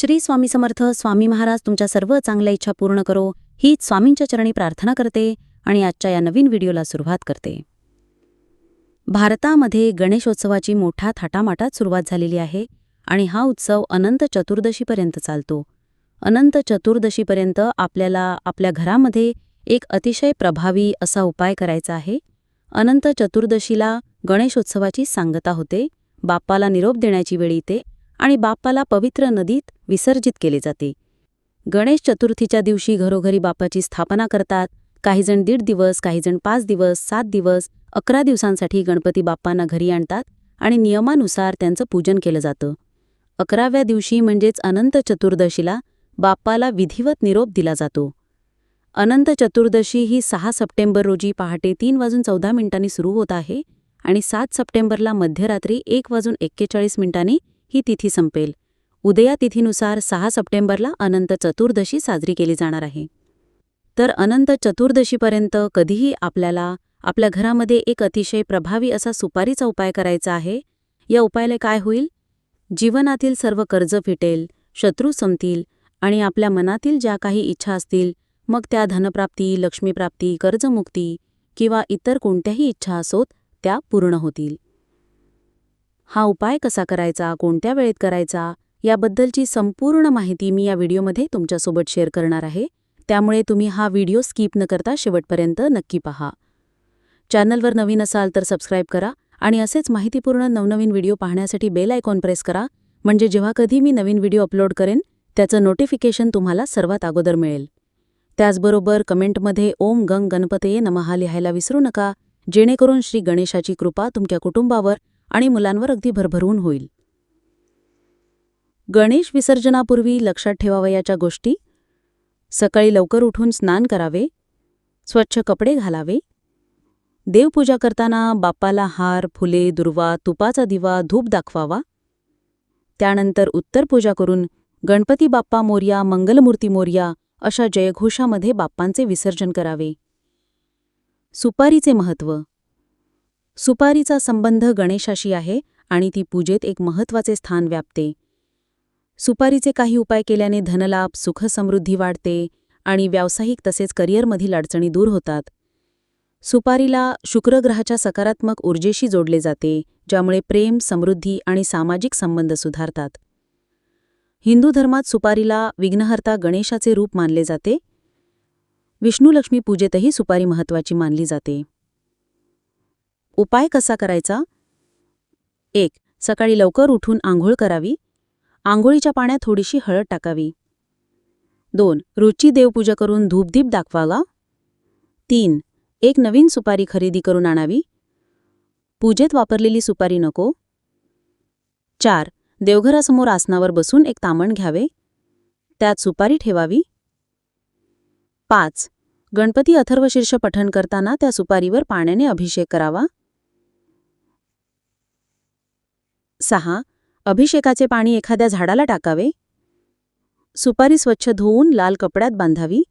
श्री स्वामी समर्थ स्वामी महाराज तुमच्या सर्व चांगल्या इच्छा पूर्ण करो. हीच स्वामींच्या चरणी प्रार्थना करते आणि आजच्या या नवीन व्हिडिओला सुरुवात करते. भारतामध्ये गणेशोत्सवाची मोठ्या थाटामाटात सुरुवात झालेली आहे आणि हा उत्सव अनंत चतुर्दशीपर्यंत चालतो. अनंत चतुर्दशीपर्यंत आपल्याला आपल्या घरामध्ये एक अतिशय प्रभावी असा उपाय करायचा आहे. अनंत चतुर्दशीला गणेशोत्सवाची सांगता होते. बाप्पाला निरोप देण्याची वेळ येते. आणि बाप्पाला पवित्र नदीत विसर्जित केले जाते. गणेश चतुर्थीच्या दिवशी घरोघरी बाप्पाची स्थापना करतात. काहीजण दीड दिवस काहीजण पाच दिवस सात दिवस अकरा दिवसांसाठी गणपती बाप्पांना घरी आणतात आणि नियमानुसार त्यांचं पूजन केलं जातं. अकराव्या दिवशी म्हणजेच अनंत चतुर्दशीला बाप्पाला विधिवत निरोप दिला जातो. अनंत चतुर्दशी ही सहा सप्टेंबर रोजी पहाटे तीन वाजून चौदा मिनिटांनी सुरू होत आहे आणि सात सप्टेंबरला मध्यरात्री एक वाजून एक्केचाळीस मिनिटांनी ही तिथी संपेल. उदया तिथीनुसार सहा सप्टेंबरला अनंत चतुर्दशी साजरी केली जाणार आहे. तर अनंत चतुर्दशीपर्यंत कधीही आपल्याला आपल्या घरामध्ये एक अतिशय प्रभावी असा सुपारीचा उपाय करायचा आहे. या उपायाला काय होईल? जीवनातील सर्व कर्ज फिटेल शत्रू संपतील आणि आपल्या मनातील ज्या काही इच्छा असतील मग त्या धनप्राप्ती लक्ष्मीप्राप्ती कर्जमुक्ती किंवा इतर कोणत्याही इच्छा असोत त्या पूर्ण होतील. हा उपाय कसा करायचा कोणत्या वेळेत करायचा याबद्दलची संपूर्ण माहिती मी या व्हिडिओमध्ये तुमच्यासोबत शेअर करणार आहे. त्यामुळे तुम्ही हा व्हिडिओ स्किप न करता शेवटपर्यंत नक्की पहा. चॅनलवर नवीन असाल तर सबस्क्राईब करा आणि असेच माहितीपूर्ण नवनवीन व्हिडिओ पाहण्यासाठी बेल आयकॉन प्रेस करा. म्हणजे जेव्हा कधी मी नवीन व्हिडिओ अपलोड करेन त्याचं नोटिफिकेशन तुम्हाला सर्वात अगोदर मिळेल. त्याचबरोबर कमेंटमध्ये ओम गंग गणपतये नमहा लिहायला विसरू नका. जेणेकरून श्री गणेशाची कृपा तुमच्या कुटुंबावर आणि मुलांवर अगदी भरभरून होईल. गणेश विसर्जनापूर्वी लक्षात ठेवावयाच्या गोष्टी. सकाळी लवकर उठून स्नान करावे. स्वच्छ कपडे घालावे. देवपूजा करताना बाप्पाला हार फुले दुर्वा तुपाचा दिवा धूप दाखवावा. त्यानंतर उत्तर पूजा करून गणपती बाप्पा मोर्या मंगलमूर्ती मोर्या अशा जयघोषामध्ये बाप्पांचे विसर्जन करावे. सुपारीचे महत्त्व सुपारीचा संबंध गणेशाशी आहे आणि ती पूजेत एक महत्त्वाचे स्थान व्यापते. सुपारीचे काही उपाय केल्याने धनलाभ सुखसमृद्धी वाढते आणि व्यावसायिक तसेच करिअरमधील अडचणी दूर होतात. सुपारीला शुक्रग्रहाच्या सकारात्मक ऊर्जेशी जोडले जाते ज्यामुळे प्रेम समृद्धी आणि सामाजिक संबंध सुधारतात. हिंदू धर्मात सुपारीला विघ्नहर्ता गणेशाचे रूप मानले जाते. विष्णुलक्ष्मी पूजेतही सुपारी महत्त्वाची मानली जाते. उपाय कसा करायचा? एक सकाळी लवकर उठून आंघोळ करावी. आंघोळीच्या पाण्यात थोडीशी हळद टाकावी. दोन रोजची देवपूजा करून धूपदीप दाखवावा. तीन एक नवीन सुपारी खरेदी करून आणावी. पूजेत वापरलेली सुपारी नको. चार देवघरासमोर आसनावर बसून एक तामण घ्यावे. त्यात सुपारी ठेवावी. पाच गणपती अथर्वशीर्ष पठण करताना त्या सुपारीवर पाण्याने अभिषेक करावा. सहा अभिषेकाचे पाणी एखाद्या झाडाला टाकावे? सुपारी स्वच्छ धुवून लाल कपड्यात बांधावी?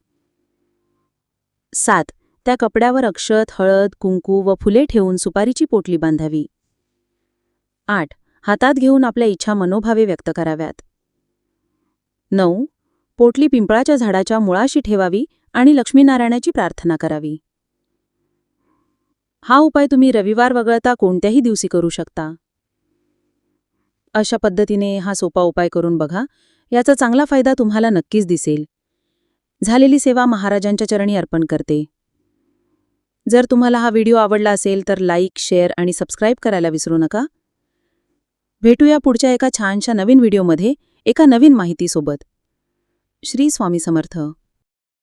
सात त्या कपड्यावर अक्षत हळद कुंकू व फुले ठेवून सुपारीची पोटली बांधावी? आठ हातात घेऊन आपल्या इच्छा मनोभावे व्यक्त कराव्यात? नऊ पोटली पिंपळाच्या झाडाच्या मुळाशी ठेवावी आणि लक्ष्मीनारायणाची प्रार्थना करावी? हा उपाय तुम्ही रविवार वगळता कोणत्याही दिवशी करू शकता. अशा पद्धतीने हा सोपा उपाय करून बघा. याचा चांगला फायदा तुम्हाला नक्कीच दिसेल. झालेली सेवा महाराजांच्या चरणी अर्पण करते. जर तुम्हाला हा व्हिडिओ आवडला असेल तर लाईक शेअर आणि सबस्क्राईब करायला विसरू नका. भेटूया पुढच्या एका छानशा नवीन व्हिडिओमध्ये एका नवीन माहितीसोबत. श्री स्वामी समर्थ.